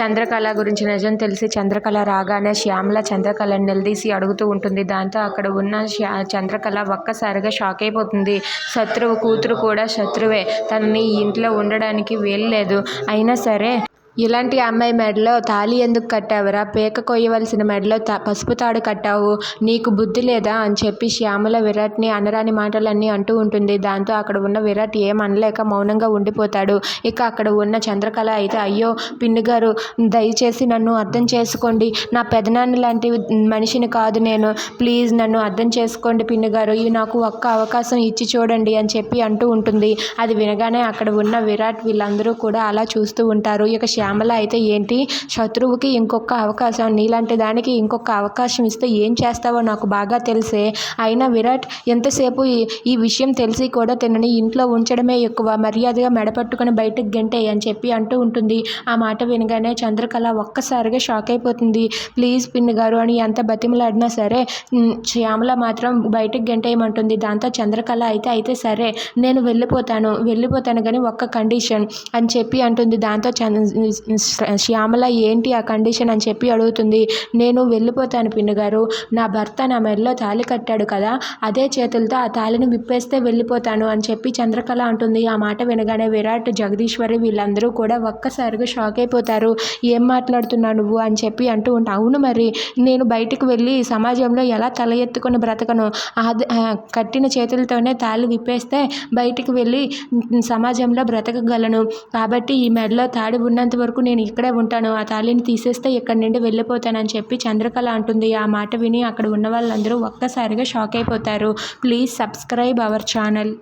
చంద్రకళ గురించి నిజం తెలిసి చంద్రకళ రాగానే శ్యామల చంద్రకళని నిలదీసి అడుగుతూ ఉంటుంది. దాంతో అక్కడ ఉన్న శ్యా చంద్రకళ ఒక్కసారిగా షాక్ అయిపోతుంది. శత్రువు కూతురు కూడా శత్రువే. తనని ఇంట్లో ఉండడానికి వీల్లేదు. అయినా సరే ఇలాంటి అమ్మాయి మెడలో తాళి ఎందుకు కట్టావురా? పేక కొయ్యవలసిన మెడలో తా పసుపు తాడు కట్టావు. నీకు బుద్ధి లేదా? అని చెప్పి శ్యామల విరాట్ని అనరాని మాటలన్నీ అంటూ ఉంటుంది. దాంతో అక్కడ ఉన్న విరాట్ ఏం అనలేక మౌనంగా ఉండిపోతాడు. ఇక అక్కడ ఉన్న చంద్రకళ అయితే అయ్యో పిన్ని గారు దయచేసి నన్ను అర్థం చేసుకోండి. నా పెదనాన్న లాంటి మనిషిని కాదు నేను. ప్లీజ్ నన్ను అర్థం చేసుకోండి పిన్ని గారు ఇవి నాకు ఒక్క అవకాశం ఇచ్చి చూడండి అని చెప్పి అంటూ ఉంటుంది. అది వినగానే అక్కడ ఉన్న విరాట్ వీళ్ళందరూ కూడా అలా చూస్తూ ఉంటారు. ఇక శ్యామల అయితే ఏంటి? శత్రువుకి ఇంకొక అవకాశం నీలాంటి దానికి ఇంకొక అవకాశం ఇస్తే ఏం చేస్తావో నాకు బాగా తెలిసే. అయినా విరాట్ ఎంతసేపు ఈ విషయం తెలిసి కూడా తనని ఇంట్లో ఉంచడమే ఎక్కువ. మర్యాదగా మెడపట్టుకుని బయటకు గెంటే అని చెప్పి అంటూ ఉంటుంది. ఆ మాట వినగానే చంద్రకళ ఒక్కసారిగా షాక్ అయిపోతుంది. ప్లీజ్ పిన్ని గారు అని ఎంత బతిమలాడినా సరే శ్యామల మాత్రం బయటకు గెంటేయమంటుంది. దాంతో చంద్రకళ అయితే అయితే సరే నేను వెళ్ళిపోతాను. వెళ్ళిపోతాను కానీ ఒక్క కండిషన్ అని చెప్పి అంటుంది. దాంతో చంద్ర శ్యామల ఏంటి ఆ కండిషన్ అని చెప్పి అడుగుతుంది. నేను వెళ్ళిపోతాను పిన్ని గారు. నా భర్త నా మెడలో తాళి కట్టాడు కదా అదే చేతులతో ఆ తాళిని విప్పేస్తే వెళ్ళిపోతాను అని చెప్పి చంద్రకళ అంటుంది. ఆ మాట వినగానే విరాట్ జగదీశ్వరి వీళ్ళందరూ కూడా ఒక్కసారిగా షాక్ అయిపోతారు. ఏం మాట్లాడుతున్నావు నువ్వు? అని చెప్పి అంటూ ఉంటా అవును మరి నేను బయటకు వెళ్ళి సమాజంలో ఎలా తల ఎత్తుకుని బ్రతకను? కట్టిన చేతులతోనే తాళి విప్పేస్తే బయటికి వెళ్ళి సమాజంలో బ్రతకగలను. కాబట్టి ఈ మెడలో తాడి ఉన్నంత వరకు నేను ఇక్కడే ఉంటాను. ఆ తాళిని తీసేస్తే ఇక్కడి నుండి వెళ్ళిపోతానని చెప్పి చంద్రకళ అంటుంది. ఆ మాట విని అక్కడ ఉన్న వాళ్ళందరూ ఒక్కసారిగా షాక్ అయిపోతారు. Please subscribe our channel.